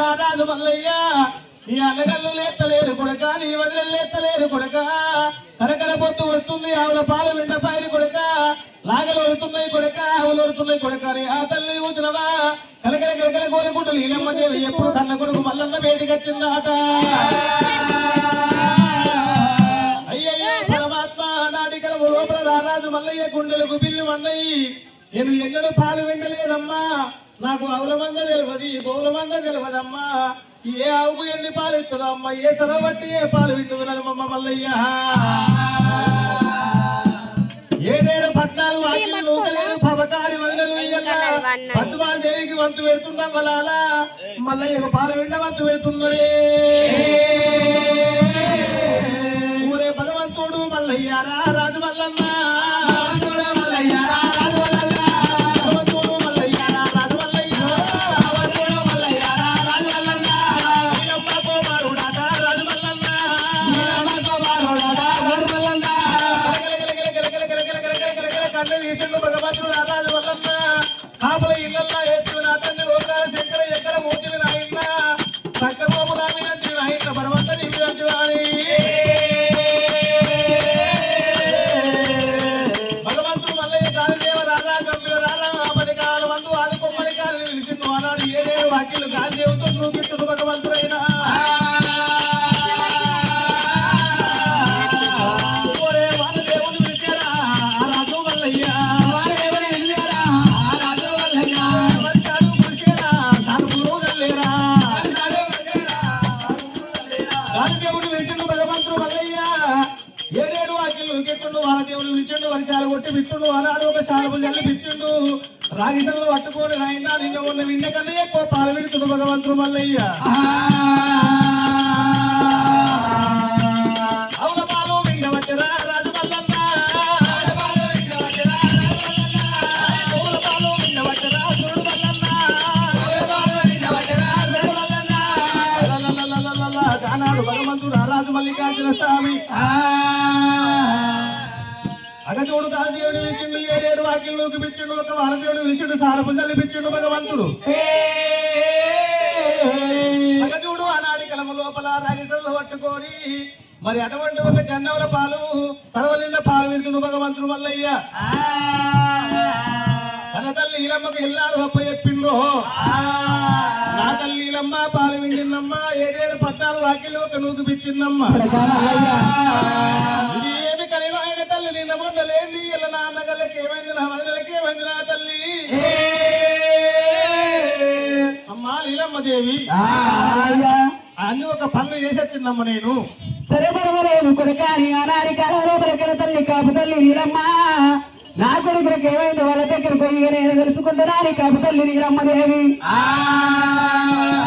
రారాజు మల్లయ్య. నీ అన్నగల్లు లేస్తలేరు కొడక నీ వదిలి లేస్తలేరు కొడక. కరకర పొత్తు వస్తుంది ఆవుల పాలు వెంట పాయలు కొడక. లాగలు వడుతున్నాయి కొడక ఆవులు వడుతున్నాయి కొడక. రే ఆ తల్లి ఊచినవా కలకల కలకల కోరుకుంటూ నీలమ్మ దేవి ఎప్పుడు తన కొడుకు మల్లన్న బయటికి వచ్చిందాట అయ్యయ్యో పరమాత్మ నాటి లోపల రారాజు మల్లయ్య గుండెలకు బిల్లు మన్నయ్యి. నేను ఎన్నడూ పాలు వెండలేదమ్మా నాకు ఆవుల మంద తెలియదు గోవుల మంద తెలియదమ్మా ఏ ఆవుకు ఎన్ని పాలు ఇస్తుందో అమ్మ ఏ తర బట్టి ఏ పాలు వింటుందమ్మా మల్లయ్య? ఏడేడు పవకారి పద్మాల దేవికి వంతు పెడుతున్నాం వలాల మల్లయ్యకు పాలు వెంట వంతు పెడుతున్నరే రామచంద్రుడు అనాడు ఒక శాలువు జల్లి పిచ్చిండు రాగితంలో పట్టుకొని రాయినా నిన్న ఉన్న విన్న కన్నా ఎక్కువ పాల్విడుతుడు భగవంతుడు మల్లయ్య భగవంతుడు రాజు మల్లికార్జున స్వామి అగచోడు కాదేవుడు పిలిచిండు ఏడేడు వాకిల్లోకి పిచ్చిండు ఒక వారదేవుడు పిలిచిండు సారపుంజల్ని పిచ్చిండు భగవంతుడు. అగచూడు ఆనాడి కలమ లోపల రాగిసల్లో పట్టుకొని మరి అటువంటి ఒక జన్నవల పాలు సర్వలిండ పాలు విరుగుడు భగవంతుడు మల్లయ్య. తన తల్లి ఈలమ్మకు ఎల్లాడు గొప్ప చెప్పిండ్రు. నా తల్లి ఈలమ్మ పాలు విండిన్నమ్మ ఏడేడు పట్టాలు వాకిలు ఒక నూకు పిచ్చిందమ్మ ఏమి కలివాయన తల్లి? నిన్న మొన్న లేని ఇలా నా అన్నగల్లకి ఏమైంది? నా వదిలకి ఏమైంది? నా తల్లి? అమ్మా నీలమ్మ దేవి. అన్ని ఒక పనులు చేసొచ్చిందమ్మ నేను. సరే పరమరేను కొడుకాని ఆనాడి కాలంలో బ్రతికిన తల్లి? కాపు తల్లి నీలమ్మ నా కొడుకులకు ఏమైంది వాళ్ళ దగ్గర పోయి నేను తెలుసుకుంటున్నాను కాపు తల్లి నీలమ్మదేవి అయ్యో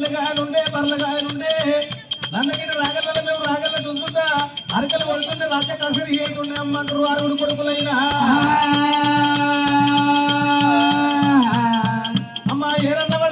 పిల్లగాయలుండే పర్లగాయలుండే. నన్నకిన రాగళ్ళ మేము రాగల చూస్తుంటా అరకలు పడుతుంటే రాక కసరి ఏటుండే అమ్మంటారు అరుడు కొడుకులైన. అమ్మా ఏరన్నవాడు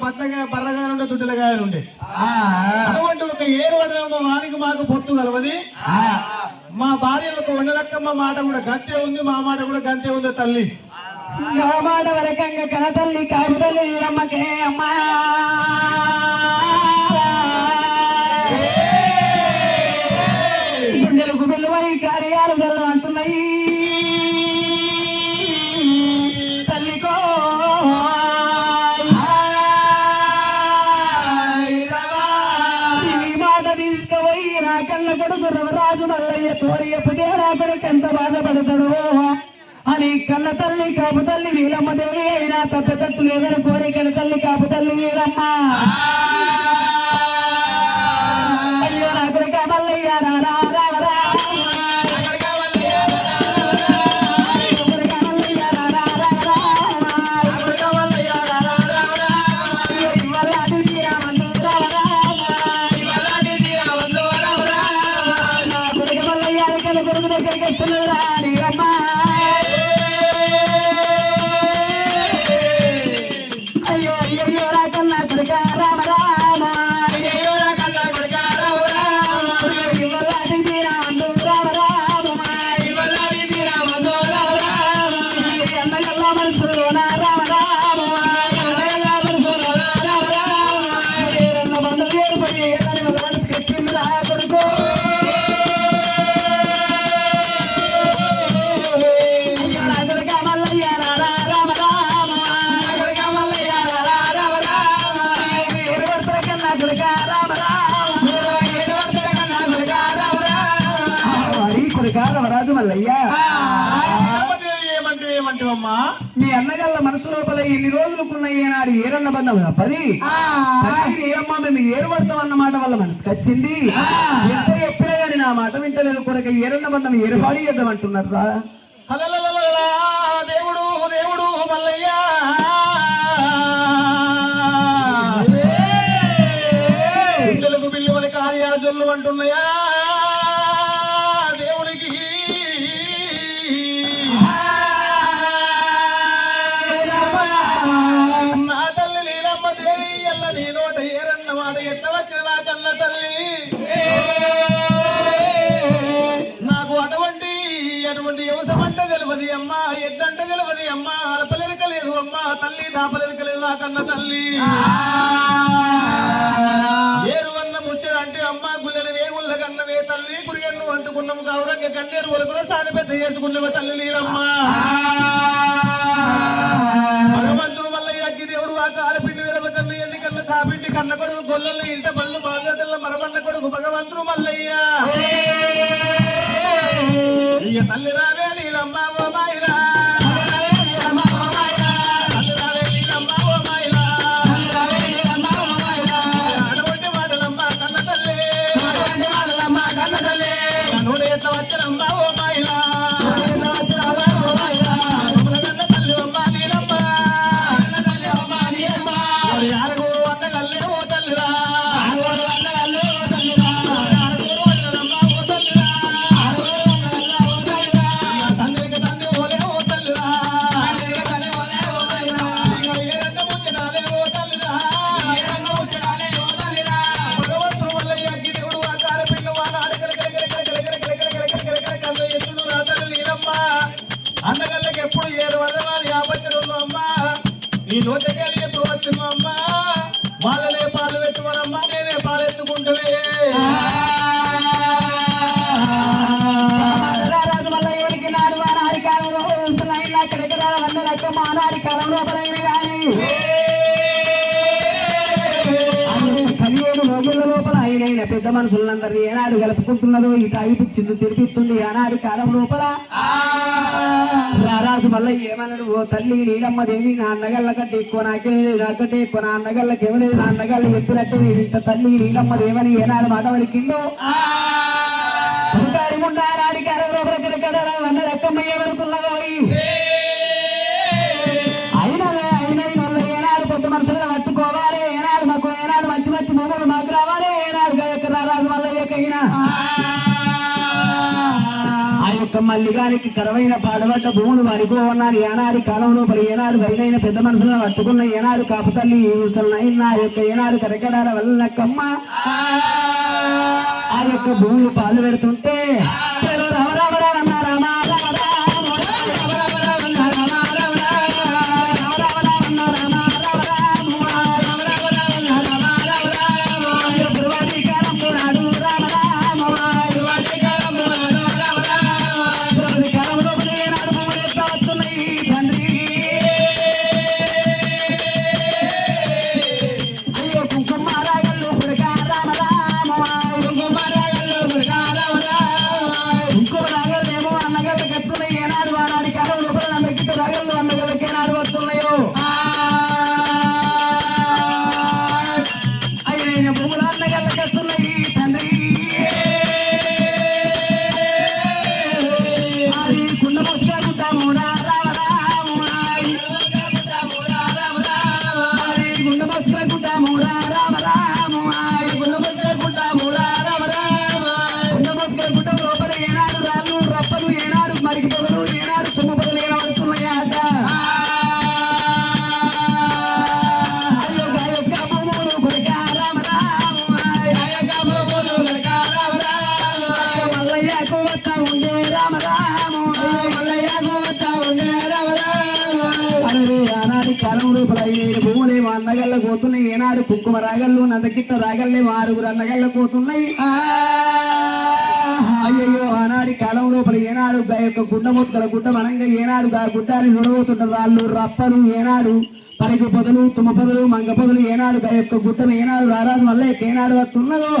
ఏకంత మల్లిగాడు పచ్చగా బర్రగా ఉండే. ఉండే అటువంటి ఒక ఏరు వడమ్మ వానికి మాకు పొత్తు కలవది. మా భార్య ఒక ఉండలక్కమ్మ మాట కూడా గంతే ఉంది మా మాట కూడా గంతే ఉంది తల్లి. మాట వరకంగా కన తల్లి కాపు మల్లయ్య తోరి ఎప్పుడే ఎంత బాధపడతాడో అని కళ్ళ తల్లి కాపు తల్లి నీలమ్మ దేవి అయినా తప్ప తత్తు లేదని కోరికల తల్లి కాపు తల్లి నీలమ్మ కొడుక రామరాజు మల్లయ్య. మీ అన్నగల్ల మనసు లోపల ఇన్ని రోజులుకున్న ఏనాడు? ఏరన్న బంధం పది. ఏరమ్మా మేము ఏరు పడతాం అన్న మాట వల్ల మనసుకు వచ్చింది. ఎంత ఎప్పుడే గాని నా మాట వింటలేరు కొరక ఏరన్న బంధం ఏర్పాటు చేద్దామంటున్నారు? రా హలలలలలా, దేవుడు దేవుడు మల్లయ్య. తెలుగు బిల్లువని కార్యాలు జొల్లు అంటున్నాయా? తెలియదు అమ్మ అడపలెరకలేదు అమ్మ తల్లి దాపలెరకలేదు నా కన్న తల్లి. ఏరు అన్న ముచ్చడు అంటే అమ్మ గుల్లెల వేగుళ్ళ కన్నవే తల్లి గురిగన్ను అంటుకున్నాము గౌరంగ కన్నేరు వరకు సాని పెద్ద చేసుకున్నావే తల్లి నీలమ్మ. భగవంతుడు వల్ల అగ్గి దేవుడు ఆ కాలపిండి విడల కన్ను ఎన్ని కన్ను కాపిండి కన్న కొడుకు గొల్లలు ఇంట పళ్ళు బాధ్యతల మరబన్న కొడుకు భగవంతుడు మల్లయ్య. తల్లి రావే లోపల ఆయన పెద్ద మనుషులందరినీ ఏనాడు గలుపుకుంటున్నదో ఇట అయిపించింది తిరిపిస్తుంది. ఏనాడు కాలం లోపల రారాజు మళ్ళీ ఏమన్నాడు? ఓ తల్లి నీలమ్మదేమి నా అన్నగళ్ళ కట్టే ఎక్కువ నాకే నాకంటే ఎక్కువ నా అన్నగళ్ళకి ఎవరే నా అన్నగళ్ళు ఎత్తులంటే నేను ఇంత తల్లి నీలమ్మదేమని ఏనాడు మగవలికిందో అధికారి ఉండాలి అధికారం లోపల కనుక అన్నది అయ్యే ఏమనుకున్నదో ఒక్క యొక్క మల్లిగానికి కరవైన పాడబడ్డ భూములు మరిపోవన్నారు ఏనాడు కాలంలో మరి ఏనాడు బయలైన పెద్ద మనుషులను పట్టుకున్న ఏనాడు కాపుతల్లి తల్లి ముసలైన ఆ యొక్క ఏనాడు కరకడాల వల్ల కమ్మ ఆ యొక్క భూములు పాలు పెడుతుంటే పోతున్నాయి ఏనాడు రాగళ్ళు నందకిట్ట రాగళ్ళే ఆరుగురు అన్నగల్ల పోతున్నాయి. అయ్యయ్యో ఆనాడి కాలం లోపల ఏనాడు యొక్క గుడ్డ ముక్కల గుడ్డ మనంగా ఏనాడు ఆ గుడ్డాన్ని నొడవుతుంటారు రాళ్ళు రప్పలు ఏనాడు పరికి పొదలు తుమ్మ పొదలు మంగ పొదలు ఏనాడు గా యొక్క గుడ్డను ఏనాడు రారాజు వల్ల ఏనాడు వస్తున్నదో.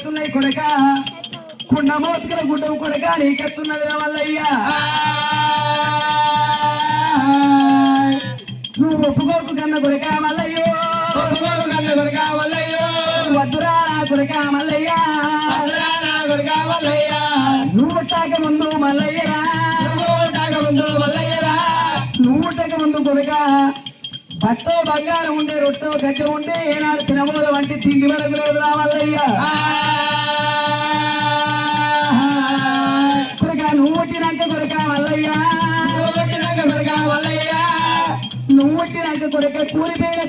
పోతున్నాయి కొడక. కుండ మోతుకుల గుడ్డం కొడక నీకెత్తున్నది రా మల్లయ్యా నువ్వు ఒప్పుకోకు కన్న కొడక మల్లయ్యో. ఒప్పుకోకు కన్న కొడక మల్లయ్యో. వద్దురా కొడక మల్లయ్యా. కొడక మల్లయ్యా. నువ్వు పుట్టాక ముందు మల్లయ్యరా. అట్టో బంగారం ఉండే రొట్టె గజ్జ ఉండే ఏనాడు తినబోద వంటి తిండి వరకు లేదు రావాలయ్యా. కొరక నువ్వు వచ్చినాక కొరక వల్లయ్యా. నువ్వు వచ్చినాక కొరక వల్లయ్యా. నువ్వు వచ్చినాక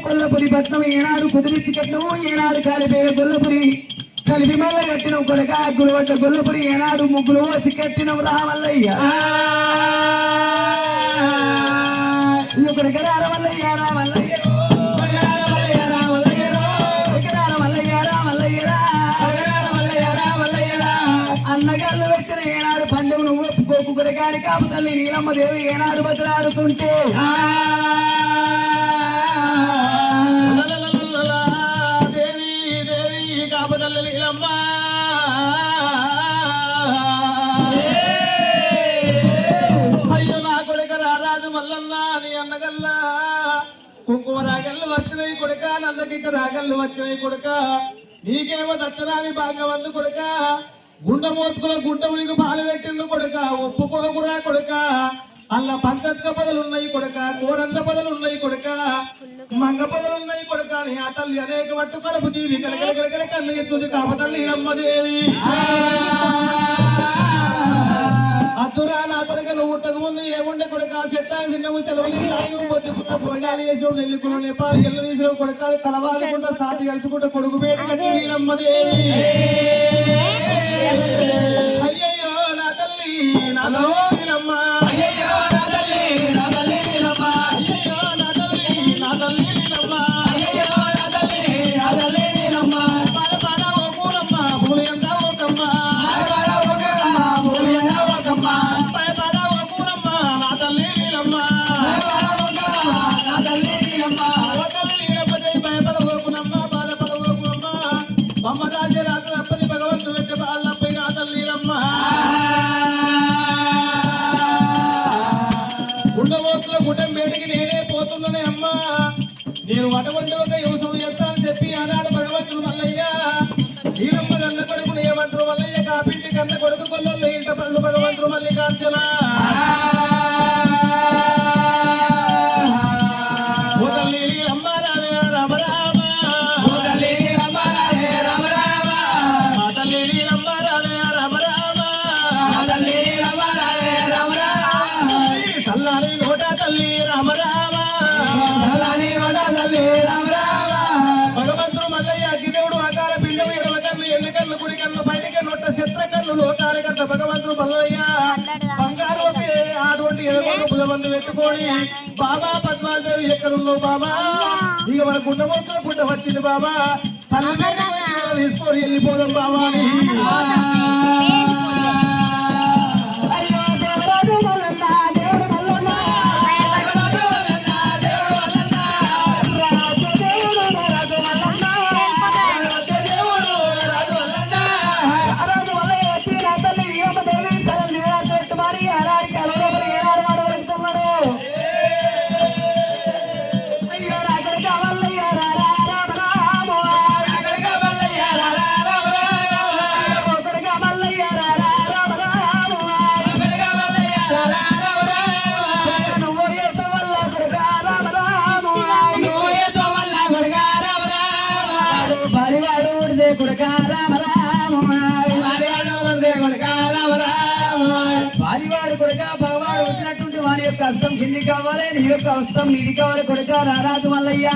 కొల్లపురి పట్నం ఏనాడు కుదిరిచి కట్టు ఏనాడు కాలిపోయిన కొల్లపురి కలిపి మల్ల కట్టినవు కొరక గురువట్ట గొల్లపురి ఏనాడు ముగ్గులు వచ్చి కట్టినవు రామల్లయ్యా దొరకరార మల్లయ్య రామల్లయ్య అన్నగాళ్ళు పెట్టిన ఏనాడు పందెం నువ్వు ఒప్పుకోకు గురగారి కాపు తల్లి నీలమ్మ దేవి ఏనాడు బతులాడుతుంటే. కొడుక రాగళ్ళు వచ్చినాయి కొడుక. నీకేమో దచ్చరాని భాగవద్దు కొడుక. గుండె మోసుకున్న గుండె ఉనికి పాలు పెట్టిండు కొడుక. ఒప్పుకోకురా కొడుక. అలా పంచత్క పదలు ఉన్నాయి కొడుక. కోరంత పదలు ఉన్నాయి కొడుక. మంగ పదలు ఉన్నాయి కొడుక. నీ ఆ అనేక వట్టు కడుపు తీవి కలకల కలకల కన్ను ఎత్తుంది కాపతల్లి అమ్మదేవి అతురా నా కొడుక నువ్వు ముందు ఏముండే కొడుక? చెట్టాన్ని తిన్నము సెలవులు పొద్దుకున్న పోయినాలు చేసావు నెల్లుకున్న నేపాలు ఎల్లు తీసిన కొడుక తలవాదుకుంటా సాటి కలుసుకుంటా కొడుకు వీరమ్మదేవి అయ్యయ్యో నా తల్లి నా మమ్మ రాజే రాత్రి అప్పని భగవంతుడు వెంట బాలపై నా తల్లి వీరమ్మ ఉండబోతున్న గుడ్డం వేడికి నేనే పోతున్నానే అమ్మా. నేను అటువంటి కట్ట భగవంతుడు మల్లయ్య బంగారు అటువంటి ఎదగొండు బుధబందు పెట్టుకొని బాబా పద్మాదేవి ఎక్కడున్నావు బాబా? ఇక మన గుండమోతుల పుట్ట వచ్చింది బాబా. తల్లి తీసుకొని వెళ్ళిపోదాం బాబా. యొక్క అవసరం నీది కావాలి కొడుక రారాజు మల్లయ్యా.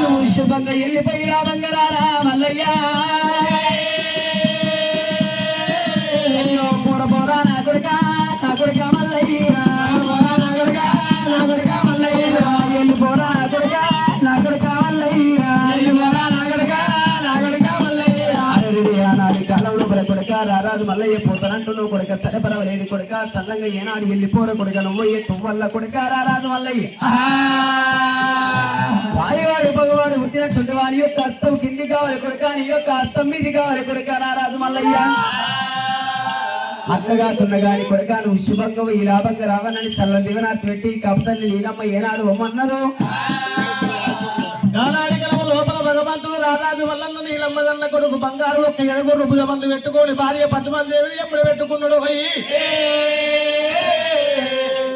నువ్వు శుభంగా వెళ్ళిపోయి రావంగా రారా మల్లయ్యా. రారాజు మల్లయ్య పోతానంటూ నువ్వు కొడుక సరే కొడుక చల్లంగా ఏనాడు వెళ్ళిపోరు కొడుక నువ్వు ఏ తువ్వల్ల కొడుక రారాజు మల్లయ్య. వారివాడు భగవాడు పుట్టినటువంటి వారి యొక్క హస్తం కింది కావాలి కొడుక నీ యొక్క హస్తం మీది కావాలి కొడుక రారాజు మల్లయ్య. అత్తగా తున్నగాని కొడుక నువ్వు శుభంగా ఈ లాభంగా రావనని చల్ల దివనాథ్ పెట్టి కపతల్లి నీలమ్మ ఏనాడు ఒమ్మన్నదో? గానాడి భగవంతుడు రారాజు వల్లన్న నీలమ్మదన్న కొడుకు బంగారు ఒక్క ఎడగొర్రు బుధమంది పెట్టుకొని భార్య పద్మదేవి ఎప్పుడు పెట్టుకున్నాడు పోయి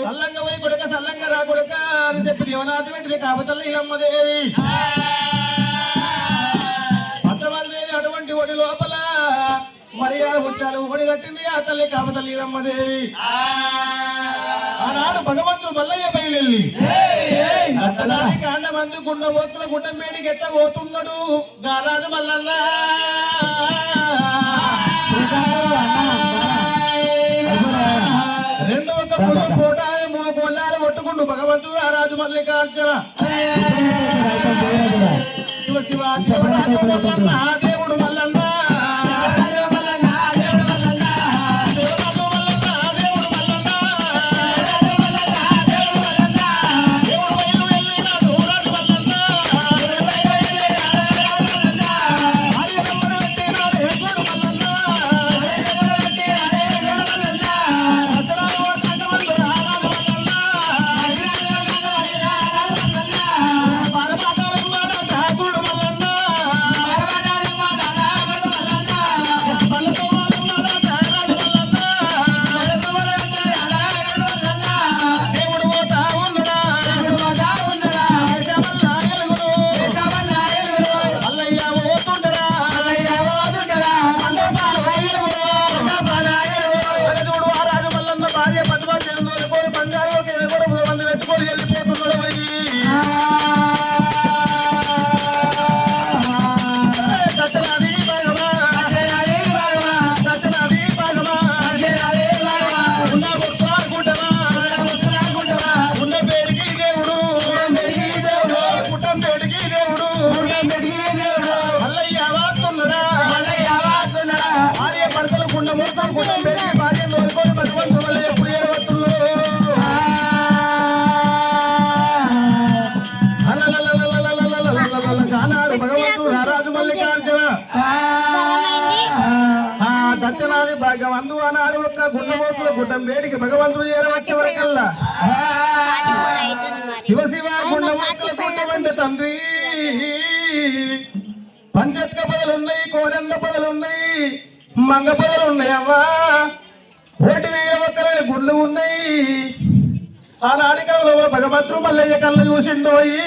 సల్లంగా పోయి కొడుక సల్లంగ రా కొడుక అని చెప్పి దేవనాథి వెంటనే కాపతల్లి నీలమ్మదేవి. పద్మదేవి అటువంటి ఒడి లోపల మర్యాద ఉచ్చాలు ఒడి కట్టింది ఆ తల్లి కాపతల్లి నీలమ్మదేవి. ఆనాడు భగవంతుడు మల్లయ్య బయలుల్లి అత్తనాడి కాండ మంది గుండ పోతున్న గుండం మేడికి ఎట్ట పోతున్నాడు? గారాజు మల్లన్న. రెండు ఒక పులి పోటాలు మూడు కొల్లాలు కొట్టుకుంటూ భగవంతుడు ఆ రాజు మల్లికార్జున. శివ శివ గుడ్డం వేడికి భగవంతుడు చేరవచ్చు వరకల్లా. శివ శివ గుండవంటే తండ్రి. పంచత్క పదలున్నాయి కోదండ పదలున్నాయి మంగ పదలున్నాయి అవ్వా కోటి వేల ఒక్కలని గుళ్ళు ఉన్నాయి. ఆనాడి కళలో భగవంతుడు మల్లయ్య కళ్ళ చూసిండోయి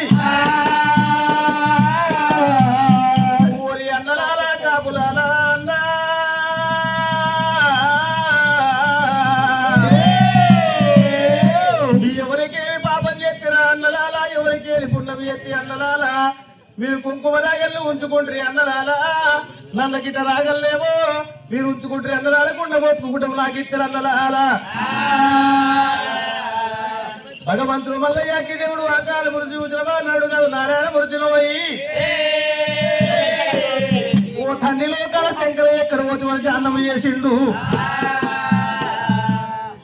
పువ్వు ఎత్తి అన్నలాల? మీరు కుంకుమ రాగళ్ళు ఉంచుకుంటారు అన్నలాల? నన్న గిట్ట రాగలేమో మీరు ఉంచుకుంటారు అన్నలాడకుండా పోతుండడం నాకు ఇస్తారు అన్నలాల? భగవంతుడు మల్లయ్యకి దేవుడు ఆకాల మృతి చూసినవా నాడు కాదు నారాయణ మృతిలో ఓ తండ్రిలో కాల శంకరయ్య కరువతి వరకు అన్నం చేసిండు?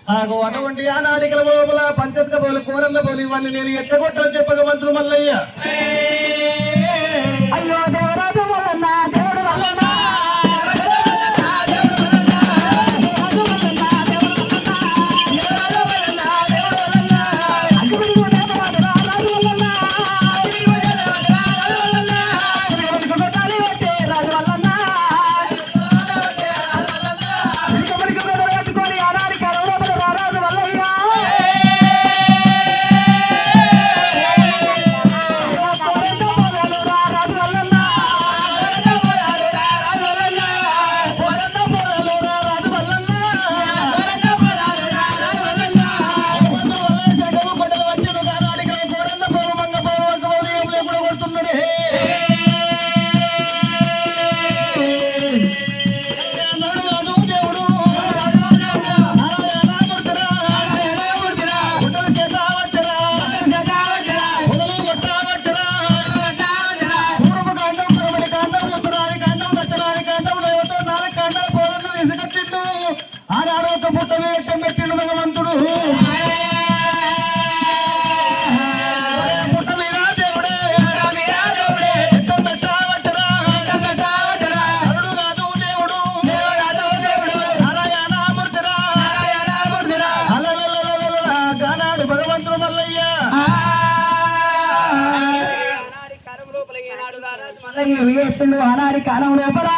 నాకు అటువంటి యానాదికల లోపల పంచత్క బోలు కూరన్న పోలు ఇవన్నీ నేను ఎట్టగొట్టని చెప్పగ మంత్రులు మల్లయ్య. చెప్పిండు ఆనాడి కాలంలో ఎవరా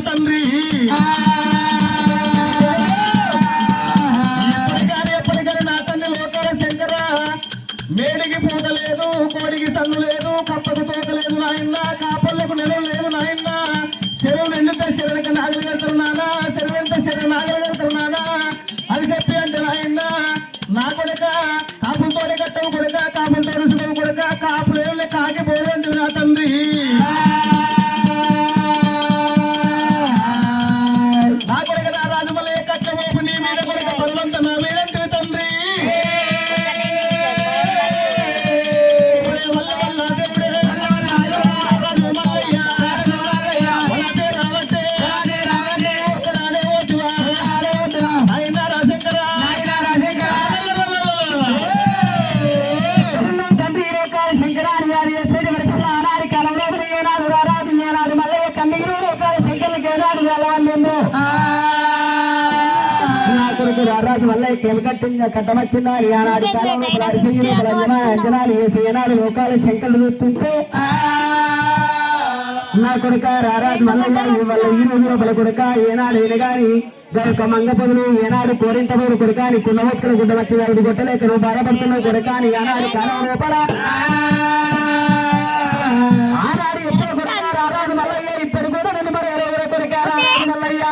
తండ్రి. వల్ల కెమకట్టిన కట్టమచ్చినారు ఆనాడు అంజనాలు వేసి ఏనాడు లోకాలు శంకలు చూస్తుంటే నా కొడుక రారాజ్ మల్లగారి వల్ల ఈ రోజు లోపల కొడుక ఏనాడు వినగాని యొక్క మంగపదులు ఏనాడు కోరింటబోరు కొడుక అని కున్నవత్తుల గుడ్డమచ్చి వారి కొట్టలేక నువ్వు బాధపడుతున్న కొడుక అని ఏనాడు కాలం లోపల ఆనాడు ఎప్పుడు కొడుక రారాజు మల్లయ్య ఇప్పుడు కూడా నిలబడి కొడుక రారాజు మల్లయ్య.